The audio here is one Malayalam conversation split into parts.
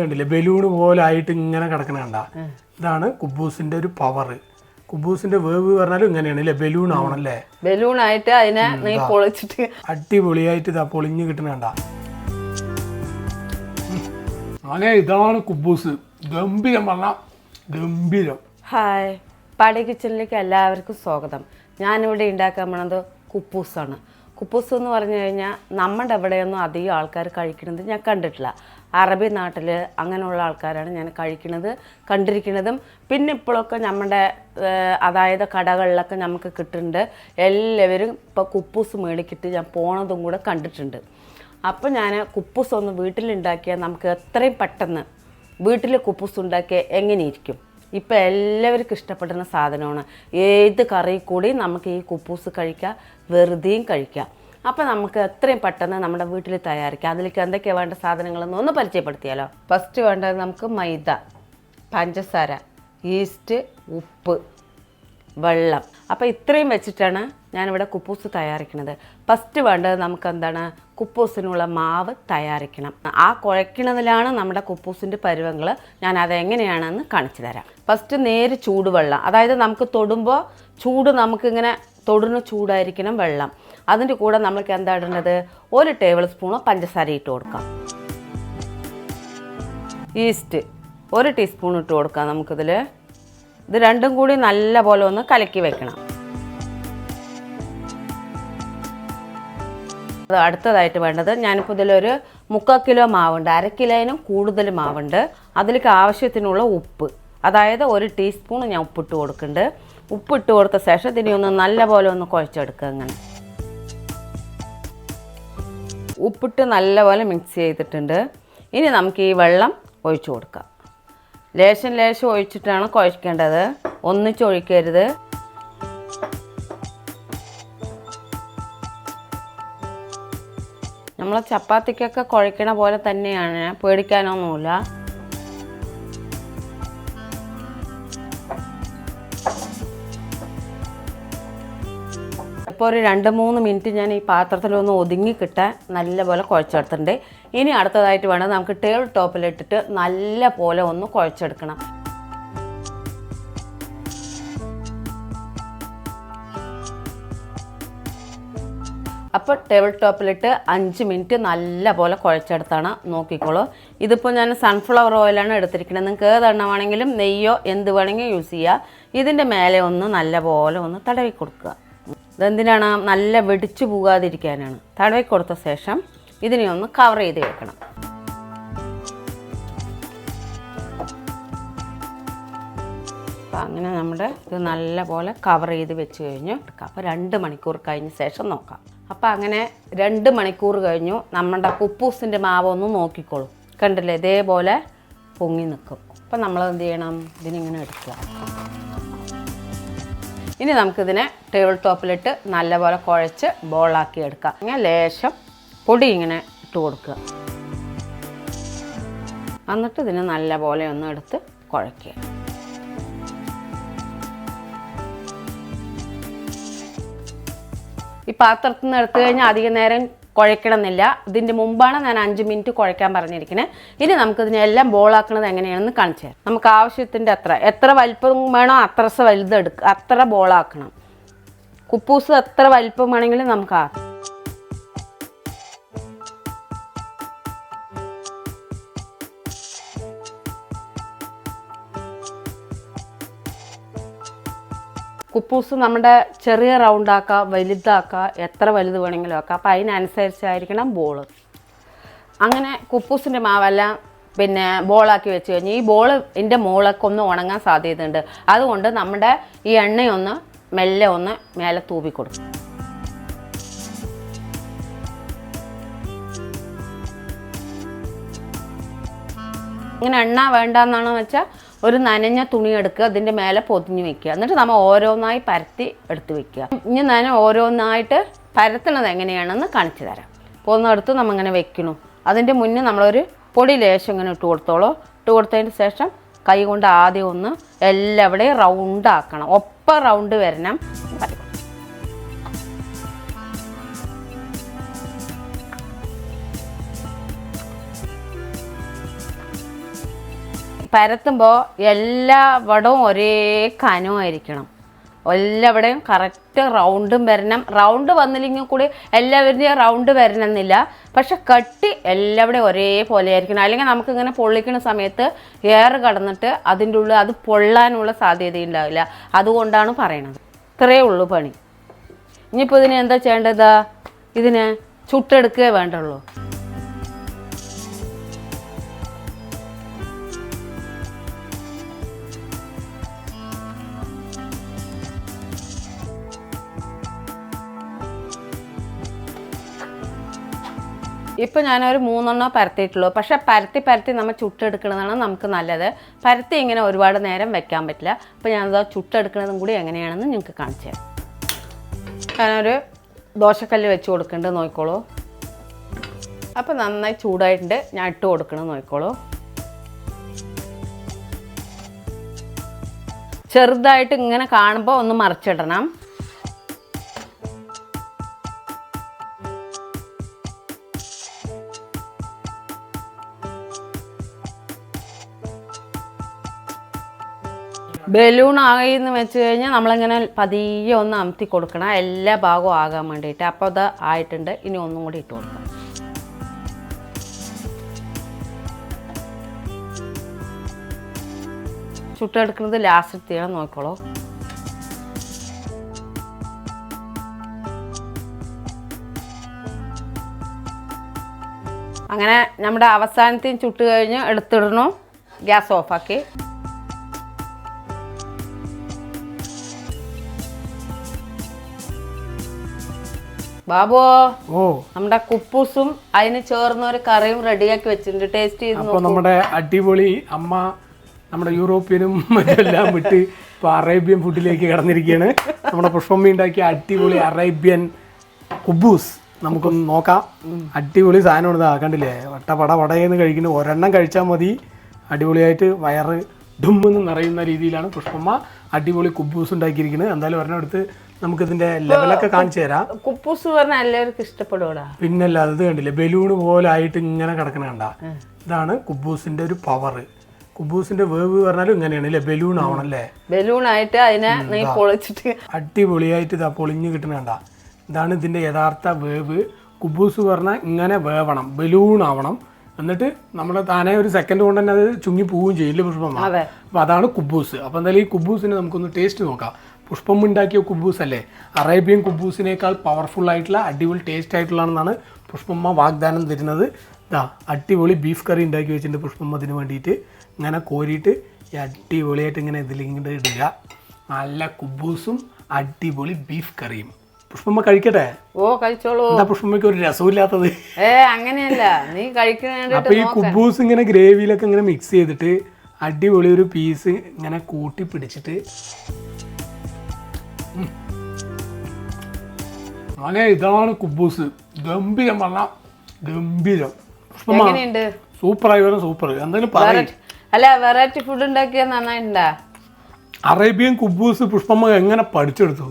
കണ്ടില്ലേ? ബലൂൺ പോലെ ആയിട്ട് ഇങ്ങനെ കിടക്കണ കണ്ട. ഇതാണ് കുബൂസിന്റെ ഒരു പവർ കുബൂസിന്റെ വേവ് പറഞ്ഞാലും ഇങ്ങനെയാണ് അല്ലേ ബലൂൺ ആവണല്ലേ? ബലൂൺ ആയിട്ട് അതിനെ പൊളിച്ചിട്ട് അടിപൊളിയായിട്ട് ഇതാ പൊളിഞ്ഞു കിട്ടണ കണ്ട. അങ്ങനെ ഇതാണ് കുബൂസ്. ഗംഭീരം പറഞ്ഞ ഗംഭീരം. ഹായ്. പാടി കിച്ചണിലേക്ക് എല്ലാവർക്കും സ്വാഗതം. ഞാനിവിടെ ഉണ്ടാക്കാൻ പോണത് കുപ്പൂസാണ് കുപ്പൂസ് എന്ന് പറഞ്ഞു കഴിഞ്ഞാൽ നമ്മുടെ ഇവിടെയൊന്നും അധികം ആൾക്കാർ കഴിക്കുന്നത് ഞാൻ കണ്ടിട്ടില്ല. അറബി നാട്ടിൽ അങ്ങനെയുള്ള ആൾക്കാരാണ് ഞാൻ കഴിക്കുന്നത് കണ്ടിരിക്കുന്നതും. പിന്നെ ഇപ്പോഴൊക്കെ നമ്മുടെ അതായത് കടകളിലൊക്കെ നമുക്ക് കിട്ടുന്നുണ്ട്. എല്ലാവരും ഇപ്പോൾ കുപ്പൂസ് മേടിക്കിട്ട് ഞാൻ പോണതും കൂടെ കണ്ടിട്ടുണ്ട്. അപ്പോൾ ഞാൻ കുപ്പൂസ് ഒന്ന് വീട്ടിലുണ്ടാക്കിയാൽ നമുക്ക് എത്രയും പെട്ടെന്ന് വീട്ടിൽ കുപ്പൂസ് ഉണ്ടാക്കിയാൽ എങ്ങനെയിരിക്കും? ഇപ്പം എല്ലാവർക്കും ഇഷ്ടപ്പെടുന്ന സാധനമാണ്. ഏത് കറി കൂടി നമുക്ക് ഈ കുപ്പൂസ് കഴിക്കാം വെറുതെയും കഴിക്കാം. അപ്പം നമുക്ക് എത്രയും പെട്ടെന്ന് നമ്മുടെ വീട്ടിൽ തയ്യാറിക്കാം. അതിലേക്ക് എന്തൊക്കെയാണ് വേണ്ട സാധനങ്ങളെന്ന് ഒന്ന് പരിചയപ്പെടുത്തിയാലോ? ഫസ്റ്റ് വേണ്ടത് നമുക്ക് മൈദ പഞ്ചസാര ഈസ്റ്റ് ഉപ്പ് വെള്ളം. അപ്പോൾ ഇത്രയും വെച്ചിട്ടാണ് ഞാനിവിടെ കുപ്പൂസ് തയ്യാറിക്കുന്നത്. ഫസ്റ്റ് വേണ്ടത് നമുക്ക് എന്താണ്? കുപ്പൂസിനുള്ള മാവ് തയ്യാറിക്കണം. ആ കുഴയ്ക്കണതിലാണ് നമ്മുടെ കുപ്പൂസിന്റെ പരുവങ്ങൾ ഞാൻ അതെങ്ങനെയാണെന്ന് കാണിച്ചു തരാം. ഫസ്റ്റ് നേര് ചൂടുവെള്ളം. അതായത് നമുക്ക് തൊടുമ്പോൾ ചൂട് നമുക്കിങ്ങനെ തൊടുന്ന ചൂടായിരിക്കണം വെള്ളം. അതിന്റെ കൂടെ നമ്മൾക്ക് എന്താ ഇടേണ്ടത് ഒരു ടേബിൾ സ്പൂൺ പഞ്ചസാര ഇട്ട് കൊടുക്കാം. ഈസ്റ്റ് ഒരു ടീസ്പൂൺ ഇട്ട് കൊടുക്കാം നമുക്കിതിൽ ഇത് രണ്ടും കൂടി നല്ല പോലെ ഒന്ന് കലക്കി വെക്കണം. അടുത്തതായിട്ട് വേണ്ടത് ഞാനിപ്പോൾ ഇതിലൊരു മുക്കാൽ കിലോ മാവുണ്ട്. അര കിലോയിനും കൂടുതൽ മാവുണ്ട്. അതിലേക്ക് ആവശ്യത്തിനുള്ള ഉപ്പ്. അതായത് ഒരു ടീസ്പൂൺ ഞാൻ ഉപ്പിട്ട് കൊടുക്കുന്നുണ്ട്. ഉപ്പിട്ട് കൊടുത്ത ശേഷം ഇതിനെ ഒന്ന് നല്ല പോലെ ഒന്ന് കുഴച്ചെടുക്കുക അങ്ങനെ ഉപ്പിട്ട് നല്ലപോലെ മിക്സ് ചെയ്തിട്ടുണ്ട്. ഇനി നമുക്ക് ഈ വെള്ളം ഒഴിച്ചു കൊടുക്കാം. ലേശം ലേശം ഒഴിച്ചിട്ടാണ് കുഴക്കേണ്ടത്. ഒന്നിച്ച് ഒഴിക്കരുത്. നമ്മൾ ചപ്പാത്തിക്കൊക്കെ കുഴക്കണ പോലെ തന്നെയാണ്. പേടിക്കാനൊന്നുമില്ല. ഇപ്പോൾ ഒരു രണ്ട് മൂന്ന് മിനിറ്റ് ഞാൻ ഈ പാത്രത്തിലൊന്ന് ഒതുങ്ങി കിട്ടാൻ നല്ലപോലെ കുഴച്ചെടുത്തിട്ടുണ്ട്. ഇനി അടുത്തതായിട്ട് വേണം നമുക്ക് ടേബിൾ ടോപ്പിലിട്ടിട്ട് നല്ല പോലെ ഒന്ന് കുഴച്ചെടുക്കണം. അപ്പോൾ ടേബിൾ ടോപ്പിലിട്ട് അഞ്ച് മിനിറ്റ് നല്ല പോലെ കുഴച്ചെടുത്താണ് നോക്കിക്കോളൂ. ഇതിപ്പോൾ ഞാൻ സൺഫ്ലവർ ഓയിലാണ് എടുത്തിരിക്കുന്നത്. നിങ്ങൾക്ക് ഏതെണ്ണ വേണമെങ്കിലും നെയ്യോ എന്ത് വേണമെങ്കിലും യൂസ് ചെയ്യുക ഇതിന്റെ മേലെ ഒന്ന് നല്ല പോലെ ഒന്ന് തടവി കൊടുക്കുക. ഇതെന്തിനാണ്? നല്ല വെടിച്ചു പോകാതിരിക്കാനാണ്. തടവി കൊടുത്ത ശേഷം ഇതിനെ ഒന്ന് കവർ ചെയ്ത് വെക്കണം. അങ്ങനെ നമ്മുടെ ഇത് നല്ല പോലെ കവർ ചെയ്ത് വെച്ച് കഴിഞ്ഞു. അപ്പോൾ രണ്ട് മണിക്കൂർ കഴിഞ്ഞ ശേഷം നോക്കാം. അപ്പോൾ അങ്ങനെ രണ്ട് മണിക്കൂർ കഴിഞ്ഞു. നമ്മുടെ കുപ്പൂസിന്റെ മാവ് ഒന്ന് നോക്കിക്കോളൂ. കണ്ടില്ലേ? ഇതേപോലെ പൊങ്ങി നിൽക്കും. അപ്പം നമ്മൾ എന്ത് ചെയ്യണം? ഇതിനിങ്ങനെ എടുക്കുക. ഇനി നമുക്കിതിനെ ടേബിൾ ടോപ്പിലിട്ട് നല്ലപോലെ കുഴച്ച് ബോളാക്കി എടുക്കാം. ഇങ്ങനെ ലേശം പൊടി ഇങ്ങനെ ഇട്ട് കൊടുക്കുക. എന്നിട്ട് ഇതിനെ നല്ലപോലെ ഒന്ന് എടുത്ത് കുഴയ്ക്കുക ഈ പാത്രത്തിൽ നിന്ന് എടുത്തു കഴിഞ്ഞാൽ അധികം നേരം കുഴയ്ക്കണമെന്നില്ല. ഇതിന്റെ മുമ്പാണ് ഞാൻ അഞ്ച് മിനിറ്റ് കുഴയ്ക്കാൻ പറഞ്ഞിരിക്കുന്നത് ഇനി നമുക്കിതിനെ എല്ലാം ബോളാക്കുന്നത് എങ്ങനെയാണെന്ന് കാണിച്ചു തരാം. നമുക്ക് ആവശ്യത്തിന്റെ അത്ര എത്ര വലിപ്പം വേണോ അത്ര വലുതെടുക്കുക അത്ര ബോളാക്കണം. കുപ്പൂസ് എത്ര വലിപ്പം വേണമെങ്കിലും നമുക്ക് കുപ്പൂസ് നമ്മുടെ ചെറിയ റൗണ്ട് ആക്കാം വലുതാക്കാം എത്ര വലുത് വേണമെങ്കിലും ആക്കാം. അപ്പോൾ അതിനനുസരിച്ചായിരിക്കണം ബോൾ അങ്ങനെ കുപ്പൂസിന്റെ മാവെല്ലാം പിന്നെ ബോളാക്കി വെച്ച് കഴിഞ്ഞ് ഈ ബോൾ ഇതിന്റെ മുകളൊക്കെ ഒന്ന് ഉണങ്ങാൻ സാധ്യതയുണ്ട്. അതുകൊണ്ട് നമ്മുടെ ഈ എണ്ണയൊന്ന് മെല്ലെ ഒന്ന് മേലെ തൂവി ഇങ്ങനെ എണ്ണ വേണ്ടെന്നാണെന്ന് വെച്ചാൽ ഒരു നനഞ്ഞ തുണി എടുക്കുക അതിന്റെ മേലെ പൊതിഞ്ഞ് വെക്കുക. എന്നിട്ട് നമ്മൾ ഓരോന്നായി പരത്തി എടുത്ത് വെക്കുക. ഇനി നനം ഓരോന്നായിട്ട് പരത്തണത് എങ്ങനെയാണെന്ന് കാണിച്ചു തരാം. പോകുന്നിടത്ത് നമ്മൾ ഇങ്ങനെ വെക്കണു അതിന്റെ മുന്നേ നമ്മളൊരു പൊടി ലേശം ഇങ്ങനെ ഇട്ട് കൊടുത്തോളൂ. ഇട്ട് കൊടുത്തതിന് ശേഷം കൈ കൊണ്ട് ആദ്യം ഒന്ന് എല്ലാവിടെയും റൗണ്ട് ആക്കണം. ഒപ്പം റൗണ്ട് വരണം. പരത്തുമ്പോൾ എല്ലാ വടവും ഒരേ കനമായിരിക്കണം എല്ലാവിടെയും കറക്റ്റ് റൗണ്ടും വരണം. റൗണ്ട് വന്നില്ലെങ്കിൽ കൂടി എല്ലാവരുടെയും റൗണ്ട് വരണമെന്നില്ല. പക്ഷെ കട്ടി എല്ലാവിടെയും ഒരേപോലെ ആയിരിക്കണം അല്ലെങ്കിൽ നമുക്കിങ്ങനെ പൊള്ളിക്കുന്ന സമയത്ത് എയർ കടന്നിട്ട് അതിന്റെ ഉള്ളിൽ അത് പൊള്ളാനുള്ള സാധ്യതയുണ്ടാവില്ല അതുകൊണ്ടാണ് പറയണത്. ഇത്രയേ ഉള്ളൂ പണി. ഇനിയിപ്പോൾ ഇതിന് എന്താ ചെയ്യേണ്ടത്? ഇതിന് ചുട്ടെടുക്കുകയേ വേണ്ടുള്ളൂ. ഇപ്പം ഞാനൊരു മൂന്നെണ്ണോ പരത്തിയിട്ടുള്ളൂ. പക്ഷെ പരത്തി പരത്തി നമ്മൾ ചുട്ടെടുക്കുന്നതാണ് നമുക്ക് നല്ലത്. പരത്തി ഇങ്ങനെ ഒരുപാട് നേരം വെക്കാൻ പറ്റില്ല. അപ്പോൾ ഞാനത് ചുട്ടെടുക്കുന്നതും കൂടി എങ്ങനെയാണെന്ന് നിങ്ങൾക്ക് കാണിച്ചു തരാം. ഞാനൊരു ദോശക്കല്ല് വെച്ച് കൊടുക്കേണ്ടത് നോക്കിക്കോളൂ. അപ്പോൾ നന്നായി ചൂടായിട്ടുണ്ട്. ഞാൻ ഇട്ട് കൊടുക്കണം നോക്കിക്കോളൂ. ചെറുതായിട്ട് ഇങ്ങനെ കാണുമ്പോൾ ഒന്ന് മറിച്ചിടണം. ബലൂൺ ആകുന്നു വെച്ച് കഴിഞ്ഞാൽ നമ്മളിങ്ങനെ പതിയെ ഒന്ന് അമത്തി കൊടുക്കണം. എല്ലാ ഭാഗവും ആകാൻ വേണ്ടിയിട്ട്. അപ്പോൾ അത് ആയിട്ടുണ്ട്. ഇനി ഒന്നും കൂടി ഇട്ട് കൊടുക്കാം. ചുട്ടെടുക്കുന്നത് ലാസ്റ്റ് എത്തിയാണ് നോക്കോളൂ അങ്ങനെ നമ്മുടെ അവസാനത്തെയും ചുട്ട് കഴിഞ്ഞ് എടുത്തിടണം. ഗ്യാസ് ഓഫാക്കി. ബാബു ഓ. നമ്മുടെ കുപ്പൂസും അതിന് ചേർന്ന ഒരു കറിയും റെഡിയാക്കി വെച്ചിട്ടുണ്ട്. ടേസ്റ്റ് ചെയ്ത് അപ്പോൾ നമ്മുടെ അടിപൊളി അമ്മ നമ്മുടെ യൂറോപ്യനും മറ്റെല്ലാം വിട്ട് ഇപ്പോൾ അറേബ്യൻ ഫുഡിലേക്ക് കടന്നിരിക്കുകയാണ്. നമ്മുടെ പുഷ്പമ്മ ഉണ്ടാക്കിയ അടിപൊളി അറേബ്യൻ കുബൂസ്. നമുക്കൊന്ന് നോക്കാം. അടിപൊളി സാധനമാണ് ഇതാ കണ്ടില്ലേ? വട്ട പട പടയെന്ന് കഴിക്കുന്നു ഒരെണ്ണം കഴിച്ചാൽ മതി. അടിപൊളിയായിട്ട് വയറ് ഡുമ്മെന്ന് നിറയുന്ന രീതിയിലാണ് പുഷ്പമ്മ അടിപൊളി കുബൂസ് ഉണ്ടാക്കിയിരിക്കുന്നത്. എന്തായാലും ഒരെണ്ണം എടുത്ത് നമുക്കിതിന്റെ ലെവലൊക്കെ കാണിച്ചു തരാം. കുപ്പൂസ് പറഞ്ഞാൽ എല്ലാവർക്കും ഇഷ്ടപ്പെടൂടാ പിന്നല്ല അത് കണ്ടില്ലേ? ബലൂൺ പോലെ ആയിട്ട് ഇങ്ങനെ കിടക്കണ കണ്ട? ഇതാണ് കുബൂസിന്റെ ഒരു പവർ കുബൂസിന്റെ വേവ് പറഞ്ഞാലും ഇങ്ങനെയാണ് അല്ലേ ബലൂൺ ആവണം അല്ലേ? ബലൂൺ ആയിട്ട് അതിനെ നീ പൊളിച്ചിട്ട് അടിപൊളിയായിട്ട് ഇതാ പൊളിഞ്ഞു കിട്ടണ കണ്ട? ഇതാണ് ഇതിന്റെ യഥാർത്ഥ വേവ്. കുബൂസ് പറഞ്ഞാൽ ഇങ്ങനെ വേവണം ബലൂൺ ആവണം. എന്നിട്ട് നമ്മുടെ താനെ ഒരു സെക്കൻഡ് കൊണ്ട് തന്നെ അത് ചുങ്ങി പോവുകയും ചെയ്യില്ല പുഷ്പം അപ്പൊ അപ്പോൾ അതാണ് കുബൂസ്. അപ്പോൾ എന്തായാലും ഈ കുബൂസിനെ നമുക്കൊന്ന് ടേസ്റ്റ് നോക്കാം. പുഷ്പം ഉണ്ടാക്കിയ കുബൂസ് അല്ലേ? അറേബ്യൻ കുബൂസിനേക്കാൾ പവർഫുൾ ആയിട്ടുള്ള അടിപൊളി ടേസ്റ്റ് ആയിട്ടുള്ളതാണെന്നാണ് പുഷ്പമ്മ വാഗ്ദാനം തരുന്നത്. ഇതാ അടിപൊളി ബീഫ് കറി ഉണ്ടാക്കി വെച്ചിട്ടുണ്ട് പുഷ്പമ്മ അതിന് വേണ്ടിയിട്ട്. ഇങ്ങനെ കോരിയിട്ട് ഈ അടിപൊളിയായിട്ട് ഇങ്ങനെ ഇതിലിങ്ങോട്ട് ഇടുക. നല്ല കുബൂസും അടിപൊളി ബീഫ് കറിയും പുഷ്പമ്മ കഴിക്കട്ടെ? ഓ കഴിച്ചോളൂ. എന്താ പുഷ്പമ്മയ്ക്ക് ഒരു രസമില്ലാത്തത്? ഏ അങ്ങനെയല്ല. നീ കഴിക്കുന്ന അപ്പൊ ഈ കുബൂസ് ഇങ്ങനെ ഗ്രേവിയിലൊക്കെ ഇങ്ങനെ മിക്സ് ചെയ്തിട്ട് അടിപൊളി ഒരു പീസ് ഇങ്ങനെ കൂട്ടി പിടിച്ചിട്ട് അങ്ങനെ മോനെ ഇതാണ് കുബൂസ്. ഗംഭീരം പറഞ്ഞ ഗംഭീരം. എങ്ങനെയുണ്ട്? സൂപ്പറായി വരും സൂപ്പർ. എന്തായാലും പറയും. അല്ല വെറൈറ്റി ഫുഡ് ഉണ്ടാക്കിയത് നന്നായിട്ടുണ്ടാ? അറേബ്യൻ കുബൂസ് പുഷ്പമ്മ എങ്ങനെ പഠിച്ചെടുത്തു?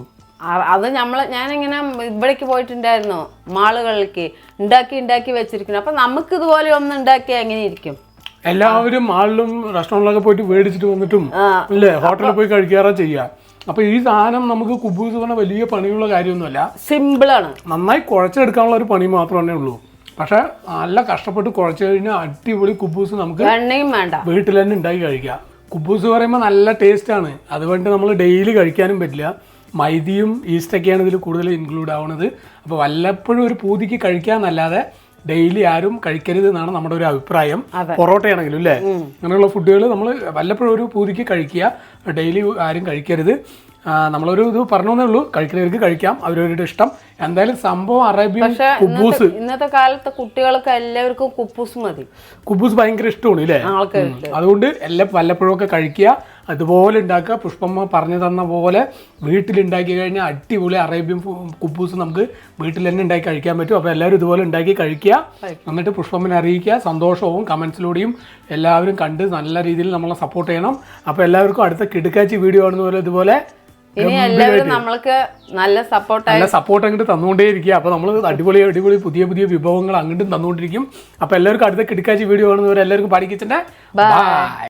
അത് നമ്മൾ ഞാനിങ്ങനെ ഇവിടേക്ക് പോയിട്ടുണ്ടായിരുന്നു മാളുകളിലേക്ക്. ഉണ്ടാക്കി ഉണ്ടാക്കി വെച്ചിരിക്കുന്നു. അപ്പം നമുക്ക് ഇതുപോലെ ഒന്ന് ഉണ്ടാക്കിയാൽ എങ്ങനെ ഇരിക്കും എല്ലാവരും മാളിലും റെസ്റ്റോറന്റിലൊക്കെ പോയിട്ട് മേടിച്ചിട്ട് വന്നിട്ടും. അല്ലേ ഹോട്ടലിൽ പോയി കഴിക്കാറാ ചെയ്യുക അപ്പൊ ഈ സാധനം നമുക്ക് കുബൂസ് പറഞ്ഞ വലിയ പണിയുള്ള കാര്യമൊന്നുമല്ല. സിമ്പിളാണ്. നന്നായി കുഴച്ചെടുക്കാനുള്ള ഒരു പണി മാത്രമേ ഉള്ളൂ. പക്ഷെ നല്ല കഷ്ടപ്പെട്ട് കുഴച്ച് കഴിഞ്ഞാൽ അടിപൊളി കുബൂസ് നമുക്ക് വേണ്ട. വീട്ടിൽ തന്നെ ഉണ്ടാക്കി കഴിക്കാം. കുബൂസ് പറയുമ്പോൾ നല്ല ടേസ്റ്റ് ആണ്. അതുകൊണ്ട് നമ്മൾ ഡെയിലി കഴിക്കാനും പറ്റില്ല. മൈദയും ഈസ്റ്റൊക്കെയാണ് ഇതിൽ കൂടുതൽ ഇൻക്ലൂഡ് ആവുന്നത്. അപ്പോൾ വല്ലപ്പോഴും ഒരു പൂതിക്ക് കഴിക്കാമെന്നല്ലാതെ ഡെയിലി ആരും കഴിക്കരുത് എന്നാണ് നമ്മുടെ ഒരു അഭിപ്രായം. പൊറോട്ടയാണെങ്കിലും അല്ലേ അങ്ങനെയുള്ള ഫുഡുകൾ നമ്മൾ വല്ലപ്പോഴും ഒരു പൂതിക്ക് കഴിക്കുക. ഡെയിലി ആരും കഴിക്കരുത്. നമ്മളൊരു ഇത് പറഞ്ഞേ ഉള്ളൂ. കഴിക്കുന്നവർക്ക് കഴിക്കാം. അവരവരുടെ ഇഷ്ടം. എന്തായാലും സംഭവം അറേബ്യൻ പക്ഷെ കുബൂസ്. ഇന്നത്തെ കാലത്ത് കുട്ടികൾക്ക് എല്ലാവർക്കും കുപ്പൂസ് മതി. കുബൂസ് ഭയങ്കര ഇഷ്ടമാണ് ഇല്ലേ അതുകൊണ്ട് എല്ലാം വല്ലപ്പോഴും ഒക്കെ കഴിക്കുക. അതുപോലെ ഉണ്ടാക്കുക. പുഷ്പമ്മ പറഞ്ഞു തന്ന പോലെ വീട്ടിലുണ്ടാക്കി കഴിഞ്ഞാൽ അടിപൊളി അറേബ്യൻ കുപ്പൂസ് കുബൂസ് നമുക്ക് വീട്ടിൽ തന്നെ ഉണ്ടാക്കി കഴിക്കാൻ പറ്റും. അപ്പോൾ എല്ലാവരും ഇതുപോലെ ഉണ്ടാക്കി കഴിക്കുക. എന്നിട്ട് പുഷ്പമ്മനെ അറിയിക്കുക. സന്തോഷവും കമൻസിലൂടെയും എല്ലാവരും കണ്ട് നല്ല രീതിയിൽ നമ്മളെ സപ്പോർട്ട് ചെയ്യണം. അപ്പോൾ എല്ലാവർക്കും അടുത്ത കിടുക്കാച്ചി വീഡിയോ ആണെന്ന് പോലെ ഇതുപോലെ ഇനി എല്ലാവരും നമ്മൾക്ക് നല്ല സപ്പോർട്ടായി നല്ല സപ്പോർട്ട് അങ്ങോട്ട് തന്നുകൊണ്ടേയിരിക്കുക അപ്പോൾ നമ്മൾ അടിപൊളി അടിപൊളി പുതിയ പുതിയ വിഭവങ്ങൾ അങ്ങോട്ടും തന്നുകൊണ്ടിരിക്കും. അപ്പോൾ എല്ലാവർക്കും അടുത്ത കിടക്കാച്ചി വീഡിയോ കാണുന്നവരെ എല്ലാവർക്കും പഠിക്കച്ചേ ബൈ